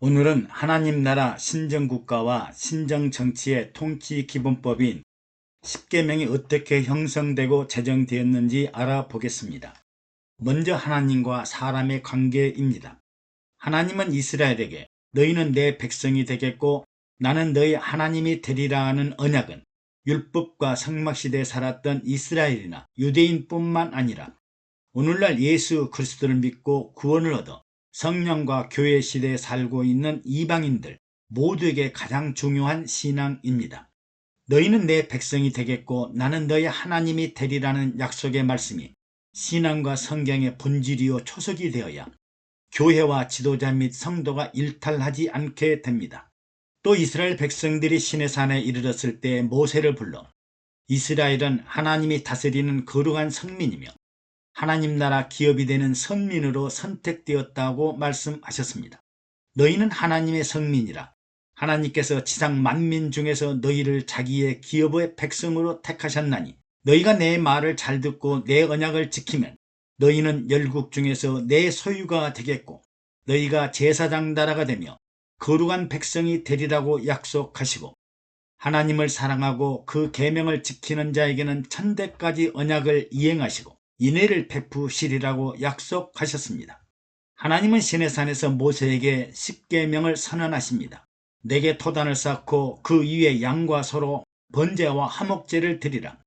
오늘은 하나님 나라 신정국가와 신정정치의 통치 기본법인 10계명이 어떻게 형성되고 제정되었는지 알아보겠습니다. 먼저 하나님과 사람의 관계입니다. 하나님은 이스라엘에게 너희는 내 백성이 되겠고 나는 너희 하나님이 되리라 하는 언약은 율법과 성막시대에 살았던 이스라엘이나 유대인뿐만 아니라 오늘날 예수 그리스도를 믿고 구원을 얻어 성령과 교회 시대에 살고 있는 이방인들 모두에게 가장 중요한 신앙입니다. 너희는 내 백성이 되겠고 나는 너희 하나님이 되리라는 약속의 말씀이 신앙과 성경의 본질이요 초석이 되어야 교회와 지도자 및 성도가 일탈하지 않게 됩니다. 또 이스라엘 백성들이 신의 산에 이르렀을 때 모세를 불러 이스라엘은 하나님이 다스리는 거룩한 성민이며 하나님 나라 기업이 되는 선민으로 선택되었다고 말씀하셨습니다. 너희는 하나님의 성민이라 하나님께서 지상 만민 중에서 너희를 자기의 기업의 백성으로 택하셨나니 너희가 내 말을 잘 듣고 내 언약을 지키면 너희는 열국 중에서 내 소유가 되겠고 너희가 제사장 나라가 되며 거룩한 백성이 되리라고 약속하시고 하나님을 사랑하고 그 계명을 지키는 자에게는 천대까지 언약을 이행하시고 인애를 베푸시리라고 약속하셨습니다. 하나님은 시내산에서 모세에게 십계명을 선언하십니다. 내게 토단을 쌓고 그 위에 양과 소로 번제와 화목제를 드리라.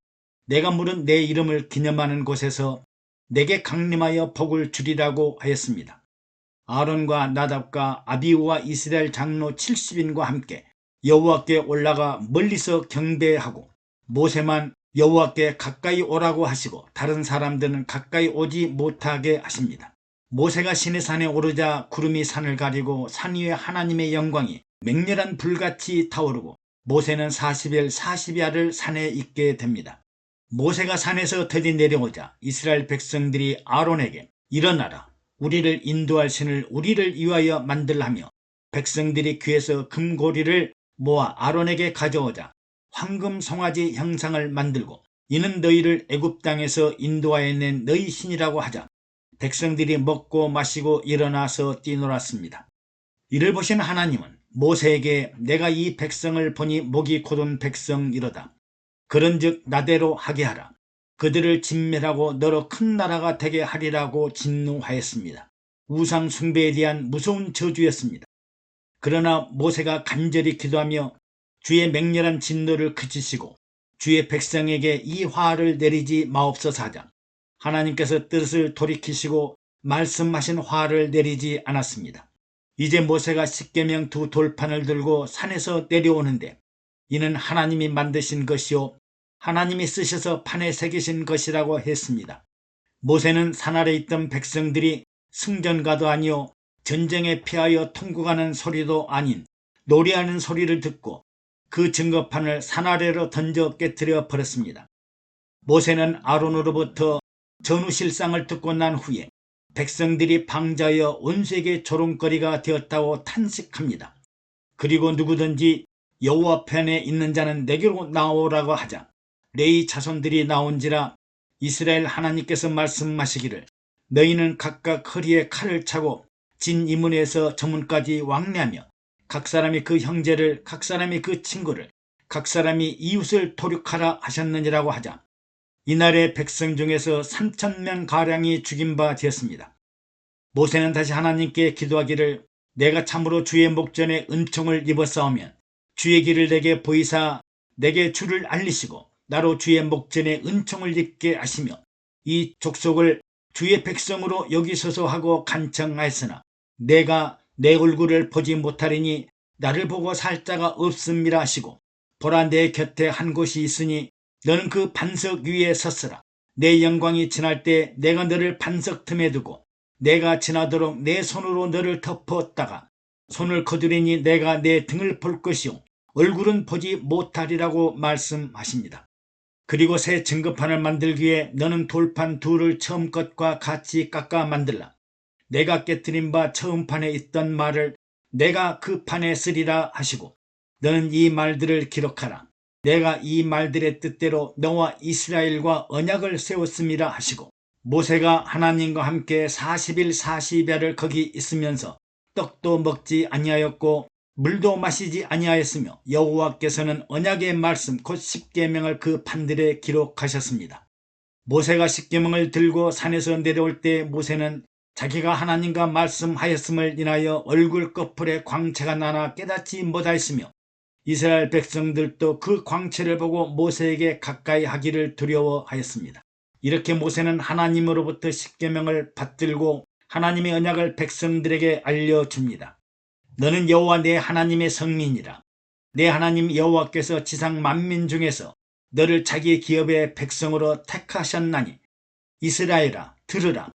내가 물은 내 이름을 기념하는 곳에서 내게 강림하여 복을 주리라고 하였습니다. 아론과 나답과 아비우와 이스라엘 장로 70인과 함께 여호와께 올라가 멀리서 경배하고 모세만 여호와께 가까이 오라고 하시고 다른 사람들은 가까이 오지 못하게 하십니다. 모세가 신의 산에 오르자 구름이 산을 가리고 산 위에 하나님의 영광이 맹렬한 불같이 타오르고 모세는 40일 40야를 산에 있게 됩니다. 모세가 산에서 들이 내려오자 이스라엘 백성들이 아론에게 일어나라 우리를 인도할 신을 우리를 위하여 만들라며 백성들이 귀에서 금고리를 모아 아론에게 가져오자 황금 송아지 형상을 만들고 이는 너희를 애굽 땅에서 인도하여 낸 너희 신이라고 하자 백성들이 먹고 마시고 일어나서 뛰놀았습니다. 이를 보신 하나님은 모세에게 내가 이 백성을 보니 목이 곧은 백성이로다. 그런즉 나대로 하게 하라. 그들을 진멸하고 너로 큰 나라가 되게 하리라고 진노하였습니다. 우상 숭배에 대한 무서운 저주였습니다. 그러나 모세가 간절히 기도하며 주의 맹렬한 진노를 그치시고 주의 백성에게 이 화를 내리지 마옵소서 하자 하나님께서 뜻을 돌이키시고 말씀하신 화를 내리지 않았습니다. 이제 모세가 십계명 두 돌판을 들고 산에서 내려오는데 이는 하나님이 만드신 것이요 하나님이 쓰셔서 판에 새기신 것이라고 했습니다. 모세는 산 아래 있던 백성들이 승전가도 아니요 전쟁에 피하여 통곡하는 소리도 아닌 노래하는 소리를 듣고 그 증거판을 산 아래로 던져 깨뜨려 버렸습니다. 모세는 아론으로부터 전우실상을 듣고 난 후에 백성들이 방자여 온수에게 조롱거리가 되었다고 탄식합니다. 그리고 누구든지 여호와 편에 있는 자는 내게로 나오라고 하자 레이 자손들이 나온지라 이스라엘 하나님께서 말씀하시기를 너희는 각각 허리에 칼을 차고 진 이문에서 저문까지 왕래하며 각 사람이 그 형제를 각 사람이 그 친구를 각 사람이 이웃을 도륙하라 하셨느니라고 하자 이날의 백성 중에서 3천명 가량이 죽인 바 되었습니다. 모세는 다시 하나님께 기도하기를 내가 참으로 주의 목전에 은총을 싸우면 주의 길을 내게 보이사 내게 주를 알리시고 나로 주의 목전에 은총을 입게 하시며 이 족속을 주의 백성으로 여기소서 하고 간청하였으나 내가 내 얼굴을 보지 못하리니 나를 보고 살 자가 없음이라 하시고 보라 내 곁에 한 곳이 있으니 너는 그 반석 위에 섰으라 내 영광이 지날 때 내가 너를 반석 틈에 두고 내가 지나도록 내 손으로 너를 덮었다가 손을 거두리니 내가 내 등을 볼 것이요 얼굴은 보지 못하리라고 말씀하십니다. 그리고 새 증거판을 만들기 위해 너는 돌판 둘을 처음 것과 같이 깎아 만들라. 내가 깨뜨린 바 처음 판에 있던 말을 내가 그 판에 쓰리라 하시고 너는 이 말들을 기록하라. 내가 이 말들의 뜻대로 너와 이스라엘과 언약을 세웠음이라 하시고 모세가 하나님과 함께 40일 40야를 거기 있으면서 떡도 먹지 아니하였고 물도 마시지 아니하였으며 여호와께서는 언약의 말씀 곧 십계명을 그 판들에 기록하셨습니다. 모세가 십계명을 들고 산에서 내려올 때 모세는 자기가 하나님과 말씀하였음을 인하여 얼굴 꺼풀에 광채가 나나 깨닫지 못하였으며 이스라엘 백성들도 그 광채를 보고 모세에게 가까이 하기를 두려워하였습니다. 이렇게 모세는 하나님으로부터 십계명을 받들고 하나님의 언약을 백성들에게 알려줍니다. 너는 여호와 내 하나님의 성민이라. 내 하나님 여호와께서 지상 만민 중에서 너를 자기 기업의 백성으로 택하셨나니 이스라엘아 들으라.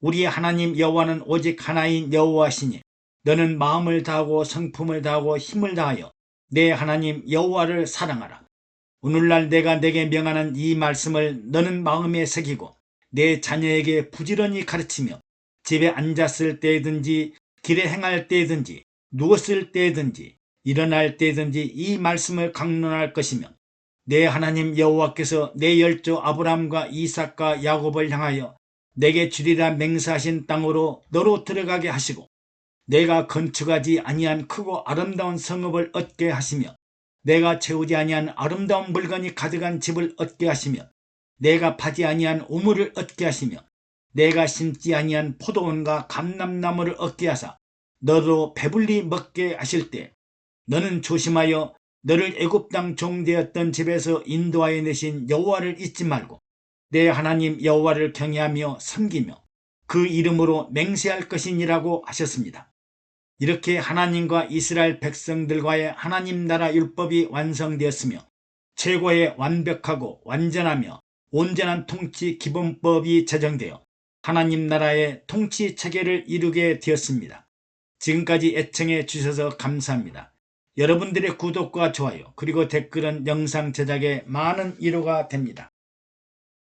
우리의 하나님 여호와는 오직 하나인 여호와시니 너는 마음을 다하고 성품을 다하고 힘을 다하여 내 하나님 여호와를 사랑하라. 오늘날 내가 내게 명하는 이 말씀을 너는 마음에 새기고 내 자녀에게 부지런히 가르치며 집에 앉았을 때든지 길에 행할 때든지 누웠을 때든지 일어날 때든지 이 말씀을 강론할 것이며 내 하나님 여호와께서 내 열조 아브라함과 이삭과 야곱을 향하여 내게 주리라 맹세하신 땅으로 너로 들어가게 하시고 내가 건축하지 아니한 크고 아름다운 성읍을 얻게 하시며 내가 채우지 아니한 아름다운 물건이 가득한 집을 얻게 하시며 내가 파지 아니한 우물을 얻게 하시며 내가 심지 아니한 포도원과 감람나무를 얻게 하사 너로 배불리 먹게 하실 때 너는 조심하여 너를 애굽 땅 종되었던 집에서 인도하여 내신 여호와를 잊지 말고 내 하나님 여호와를 경외하며 섬기며 그 이름으로 맹세할 것이니라고 하셨습니다. 이렇게 하나님과 이스라엘 백성들과의 하나님 나라 율법이 완성되었으며 최고의 완벽하고 완전하며 온전한 통치 기본법이 제정되어 하나님 나라의 통치 체계를 이루게 되었습니다. 지금까지 애청해 주셔서 감사합니다. 여러분들의 구독과 좋아요 그리고 댓글은 영상 제작에 많은 위로가 됩니다.